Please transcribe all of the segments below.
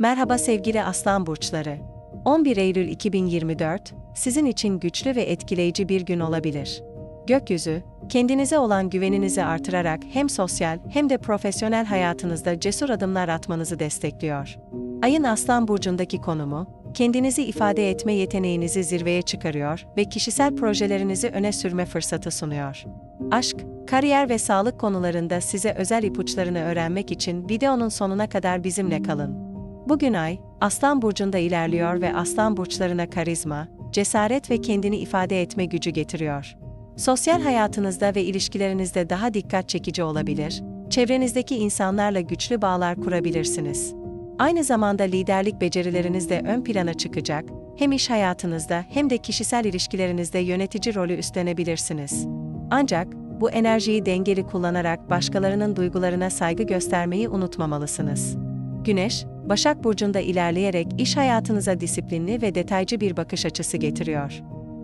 Merhaba sevgili Aslan burçları. 11 Eylül 2024 sizin için güçlü ve etkileyici bir gün olabilir. Gökyüzü, kendinize olan güveninizi artırarak hem sosyal hem de profesyonel hayatınızda cesur adımlar atmanızı destekliyor. Ayın Aslan burcundaki konumu, kendinizi ifade etme yeteneğinizi zirveye çıkarıyor ve kişisel projelerinizi öne sürme fırsatı sunuyor. Aşk, kariyer ve sağlık konularında size özel ipuçlarını öğrenmek için videonun sonuna kadar bizimle kalın. Bugün ay, Aslan burcunda ilerliyor ve Aslan burçlarına karizma, cesaret ve kendini ifade etme gücü getiriyor. Sosyal hayatınızda ve ilişkilerinizde daha dikkat çekici olabilir, çevrenizdeki insanlarla güçlü bağlar kurabilirsiniz. Aynı zamanda liderlik becerileriniz de ön plana çıkacak, hem iş hayatınızda hem de kişisel ilişkilerinizde yönetici rolü üstlenebilirsiniz. Ancak, bu enerjiyi dengeli kullanarak başkalarının duygularına saygı göstermeyi unutmamalısınız. Güneş, Başak Burcu'nda ilerleyerek iş hayatınıza disiplinli ve detaycı bir bakış açısı getiriyor.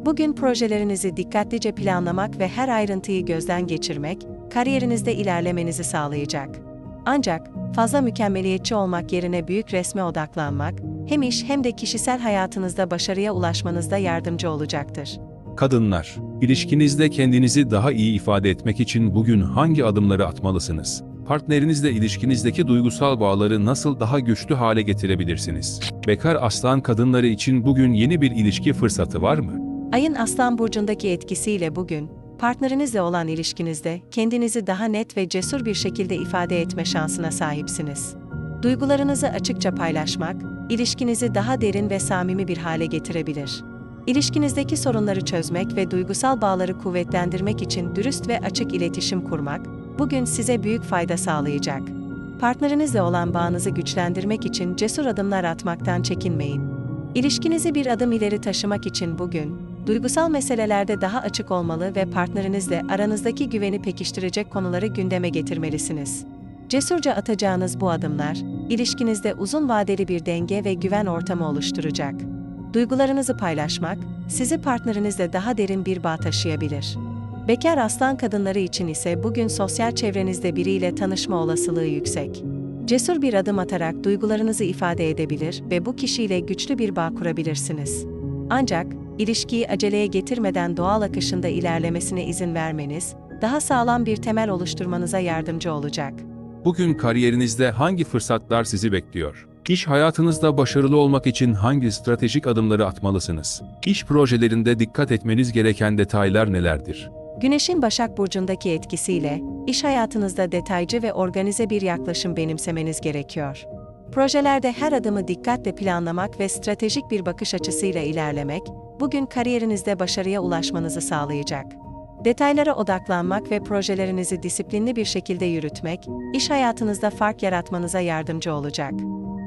Bugün projelerinizi dikkatlice planlamak ve her ayrıntıyı gözden geçirmek, kariyerinizde ilerlemenizi sağlayacak. Ancak, fazla mükemmeliyetçi olmak yerine büyük resme odaklanmak, hem iş hem de kişisel hayatınızda başarıya ulaşmanızda yardımcı olacaktır. Kadınlar, ilişkinizde kendinizi daha iyi ifade etmek için bugün hangi adımları atmalısınız? Partnerinizle ilişkinizdeki duygusal bağları nasıl daha güçlü hale getirebilirsiniz? Bekar aslan kadınları için bugün yeni bir ilişki fırsatı var mı? Ayın Aslan burcundaki etkisiyle bugün, partnerinizle olan ilişkinizde kendinizi daha net ve cesur bir şekilde ifade etme şansına sahipsiniz. Duygularınızı açıkça paylaşmak, ilişkinizi daha derin ve samimi bir hale getirebilir. İlişkinizdeki sorunları çözmek ve duygusal bağları kuvvetlendirmek için dürüst ve açık iletişim kurmak, bugün size büyük fayda sağlayacak. Partnerinizle olan bağınızı güçlendirmek için cesur adımlar atmaktan çekinmeyin. İlişkinizi bir adım ileri taşımak için bugün, duygusal meselelerde daha açık olmalı ve partnerinizle aranızdaki güveni pekiştirecek konuları gündeme getirmelisiniz. Cesurca atacağınız bu adımlar, ilişkinizde uzun vadeli bir denge ve güven ortamı oluşturacak. Duygularınızı paylaşmak, sizi partnerinizle daha derin bir bağ taşıyabilir. Bekar aslan kadınları için ise bugün sosyal çevrenizde biriyle tanışma olasılığı yüksek. Cesur bir adım atarak duygularınızı ifade edebilir ve bu kişiyle güçlü bir bağ kurabilirsiniz. Ancak, ilişkiyi aceleye getirmeden doğal akışında ilerlemesine izin vermeniz, daha sağlam bir temel oluşturmanıza yardımcı olacak. Bugün kariyerinizde hangi fırsatlar sizi bekliyor? İş hayatınızda başarılı olmak için hangi stratejik adımları atmalısınız? İş projelerinde dikkat etmeniz gereken detaylar nelerdir? Güneşin Başak Burcu'ndaki etkisiyle, iş hayatınızda detaycı ve organize bir yaklaşım benimsemeniz gerekiyor. Projelerde her adımı dikkatle planlamak ve stratejik bir bakış açısıyla ilerlemek, bugün kariyerinizde başarıya ulaşmanızı sağlayacak. Detaylara odaklanmak ve projelerinizi disiplinli bir şekilde yürütmek, iş hayatınızda fark yaratmanıza yardımcı olacak.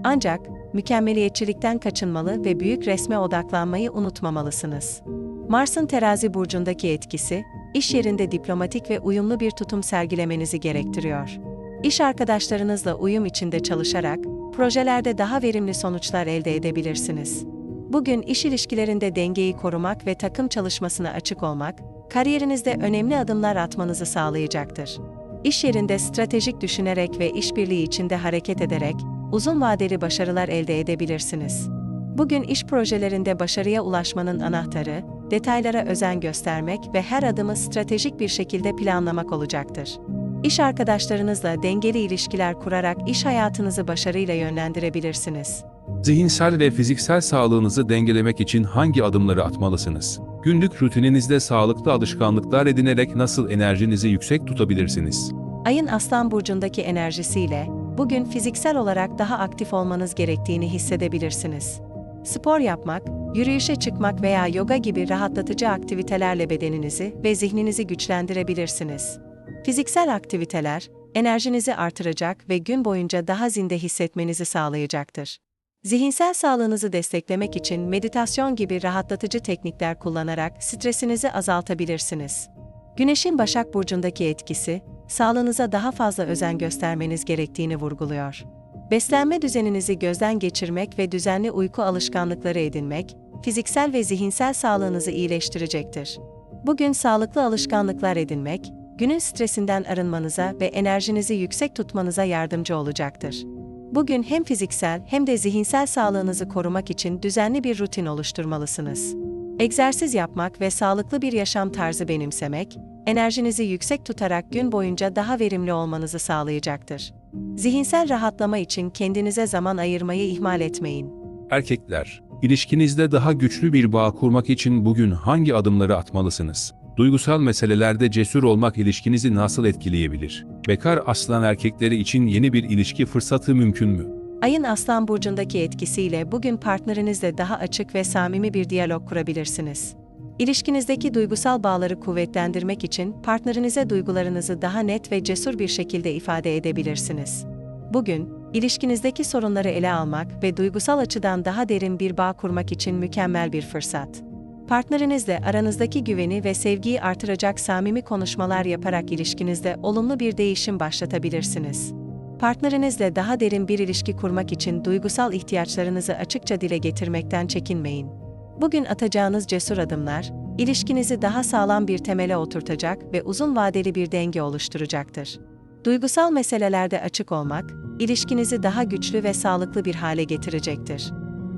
Ancak, mükemmeliyetçilikten kaçınmalı ve büyük resme odaklanmayı unutmamalısınız. Mars'ın terazi burcundaki etkisi, iş yerinde diplomatik ve uyumlu bir tutum sergilemenizi gerektiriyor. İş arkadaşlarınızla uyum içinde çalışarak, projelerde daha verimli sonuçlar elde edebilirsiniz. Bugün iş ilişkilerinde dengeyi korumak ve takım çalışmasına açık olmak, kariyerinizde önemli adımlar atmanızı sağlayacaktır. İş yerinde stratejik düşünerek ve işbirliği içinde hareket ederek, uzun vadeli başarılar elde edebilirsiniz. Bugün iş projelerinde başarıya ulaşmanın anahtarı, detaylara özen göstermek ve her adımı stratejik bir şekilde planlamak olacaktır. İş arkadaşlarınızla dengeli ilişkiler kurarak iş hayatınızı başarıyla yönlendirebilirsiniz. Zihinsel ve fiziksel sağlığınızı dengelemek için hangi adımları atmalısınız? Günlük rutininizde sağlıklı alışkanlıklar edinerek nasıl enerjinizi yüksek tutabilirsiniz? Ayın Aslan burcundaki enerjisiyle bugün fiziksel olarak daha aktif olmanız gerektiğini hissedebilirsiniz. Spor yapmak, yürüyüşe çıkmak veya yoga gibi rahatlatıcı aktivitelerle bedeninizi ve zihninizi güçlendirebilirsiniz. Fiziksel aktiviteler, enerjinizi artıracak ve gün boyunca daha zinde hissetmenizi sağlayacaktır. Zihinsel sağlığınızı desteklemek için meditasyon gibi rahatlatıcı teknikler kullanarak stresinizi azaltabilirsiniz. Güneşin Başak Burcu'ndaki etkisi, sağlığınıza daha fazla özen göstermeniz gerektiğini vurguluyor. Beslenme düzeninizi gözden geçirmek ve düzenli uyku alışkanlıkları edinmek, fiziksel ve zihinsel sağlığınızı iyileştirecektir. Bugün sağlıklı alışkanlıklar edinmek, günün stresinden arınmanıza ve enerjinizi yüksek tutmanıza yardımcı olacaktır. Bugün hem fiziksel hem de zihinsel sağlığınızı korumak için düzenli bir rutin oluşturmalısınız. Egzersiz yapmak ve sağlıklı bir yaşam tarzı benimsemek, enerjinizi yüksek tutarak gün boyunca daha verimli olmanızı sağlayacaktır. Zihinsel rahatlama için kendinize zaman ayırmayı ihmal etmeyin. Erkekler, ilişkinizde daha güçlü bir bağ kurmak için bugün hangi adımları atmalısınız? Duygusal meselelerde cesur olmak ilişkinizi nasıl etkileyebilir? Bekar aslan erkekleri için yeni bir ilişki fırsatı mümkün mü? Ayın Aslan burcundaki etkisiyle bugün partnerinizle daha açık ve samimi bir diyalog kurabilirsiniz. İlişkinizdeki duygusal bağları kuvvetlendirmek için partnerinize duygularınızı daha net ve cesur bir şekilde ifade edebilirsiniz. Bugün, ilişkinizdeki sorunları ele almak ve duygusal açıdan daha derin bir bağ kurmak için mükemmel bir fırsat. Partnerinizle aranızdaki güveni ve sevgiyi artıracak samimi konuşmalar yaparak ilişkinizde olumlu bir değişim başlatabilirsiniz. Partnerinizle daha derin bir ilişki kurmak için duygusal ihtiyaçlarınızı açıkça dile getirmekten çekinmeyin. Bugün atacağınız cesur adımlar, ilişkinizi daha sağlam bir temele oturtacak ve uzun vadeli bir denge oluşturacaktır. Duygusal meselelerde açık olmak, ilişkinizi daha güçlü ve sağlıklı bir hale getirecektir.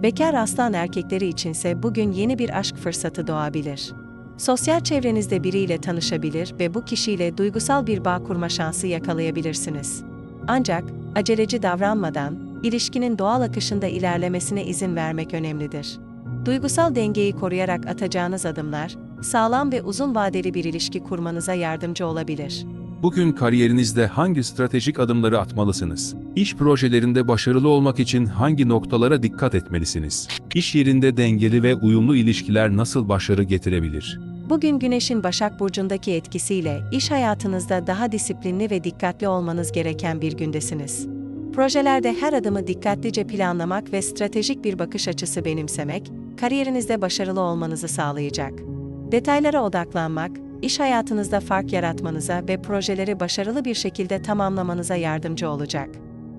Bekar aslan erkekleri içinse bugün yeni bir aşk fırsatı doğabilir. Sosyal çevrenizde biriyle tanışabilir ve bu kişiyle duygusal bir bağ kurma şansı yakalayabilirsiniz. Ancak aceleci davranmadan ilişkinin doğal akışında ilerlemesine izin vermek önemlidir. Duygusal dengeyi koruyarak atacağınız adımlar, sağlam ve uzun vadeli bir ilişki kurmanıza yardımcı olabilir. Bugün kariyerinizde hangi stratejik adımları atmalısınız? İş projelerinde başarılı olmak için hangi noktalara dikkat etmelisiniz? İş yerinde dengeli ve uyumlu ilişkiler nasıl başarı getirebilir? Bugün Güneş'in Başak Burcu'ndaki etkisiyle iş hayatınızda daha disiplinli ve dikkatli olmanız gereken bir gündesiniz. Projelerde her adımı dikkatlice planlamak ve stratejik bir bakış açısı benimsemek, kariyerinizde başarılı olmanızı sağlayacak. Detaylara odaklanmak, iş hayatınızda fark yaratmanıza ve projeleri başarılı bir şekilde tamamlamanıza yardımcı olacak.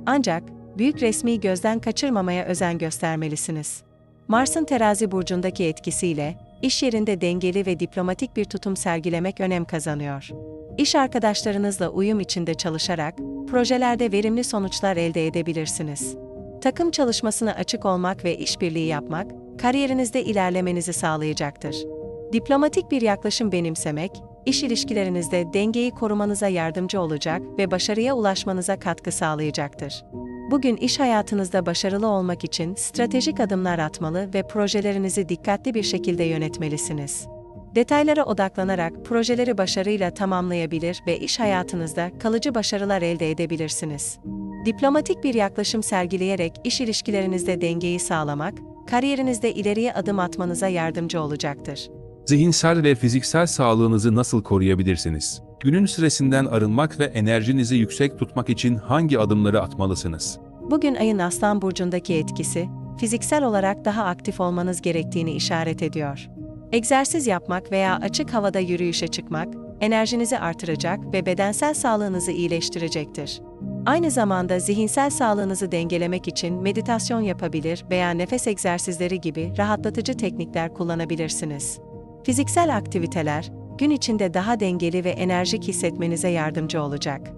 Ancak, büyük resmi gözden kaçırmamaya özen göstermelisiniz. Mars'ın terazi burcundaki etkisiyle, iş yerinde dengeli ve diplomatik bir tutum sergilemek önem kazanıyor. İş arkadaşlarınızla uyum içinde çalışarak, projelerde verimli sonuçlar elde edebilirsiniz. Takım çalışmasına açık olmak ve işbirliği yapmak, kariyerinizde ilerlemenizi sağlayacaktır. Diplomatik bir yaklaşım benimsemek, iş ilişkilerinizde dengeyi korumanıza yardımcı olacak ve başarıya ulaşmanıza katkı sağlayacaktır. Bugün iş hayatınızda başarılı olmak için stratejik adımlar atmalı ve projelerinizi dikkatli bir şekilde yönetmelisiniz. Detaylara odaklanarak projeleri başarıyla tamamlayabilir ve iş hayatınızda kalıcı başarılar elde edebilirsiniz. Diplomatik bir yaklaşım sergileyerek iş ilişkilerinizde dengeyi sağlamak, kariyerinizde ileriye adım atmanıza yardımcı olacaktır. Zihinsel ve fiziksel sağlığınızı nasıl koruyabilirsiniz? Günün stresinden arınmak ve enerjinizi yüksek tutmak için hangi adımları atmalısınız? Bugün ayın Aslan burcundaki etkisi, fiziksel olarak daha aktif olmanız gerektiğini işaret ediyor. Egzersiz yapmak veya açık havada yürüyüşe çıkmak, enerjinizi artıracak ve bedensel sağlığınızı iyileştirecektir. Aynı zamanda zihinsel sağlığınızı dengelemek için meditasyon yapabilir veya nefes egzersizleri gibi rahatlatıcı teknikler kullanabilirsiniz. Fiziksel aktiviteler, gün içinde daha dengeli ve enerjik hissetmenize yardımcı olacak.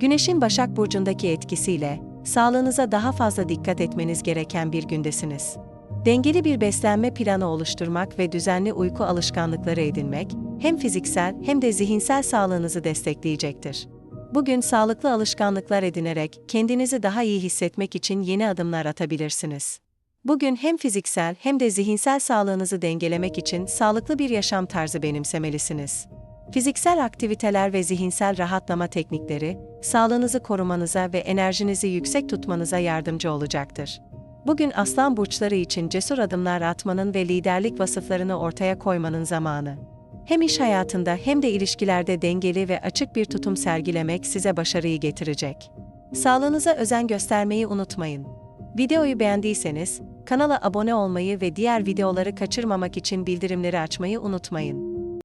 Güneşin Başak Burcu'ndaki etkisiyle, sağlığınıza daha fazla dikkat etmeniz gereken bir gündesiniz. Dengeli bir beslenme planı oluşturmak ve düzenli uyku alışkanlıkları edinmek, hem fiziksel hem de zihinsel sağlığınızı destekleyecektir. Bugün sağlıklı alışkanlıklar edinerek kendinizi daha iyi hissetmek için yeni adımlar atabilirsiniz. Bugün hem fiziksel hem de zihinsel sağlığınızı dengelemek için sağlıklı bir yaşam tarzı benimsemelisiniz. Fiziksel aktiviteler ve zihinsel rahatlama teknikleri, sağlığınızı korumanıza ve enerjinizi yüksek tutmanıza yardımcı olacaktır. Bugün aslan burçları için cesur adımlar atmanın ve liderlik vasıflarını ortaya koymanın zamanı. Hem iş hayatında hem de ilişkilerde dengeli ve açık bir tutum sergilemek size başarıyı getirecek. Sağlığınıza özen göstermeyi unutmayın. Videoyu beğendiyseniz, kanala abone olmayı ve diğer videoları kaçırmamak için bildirimleri açmayı unutmayın.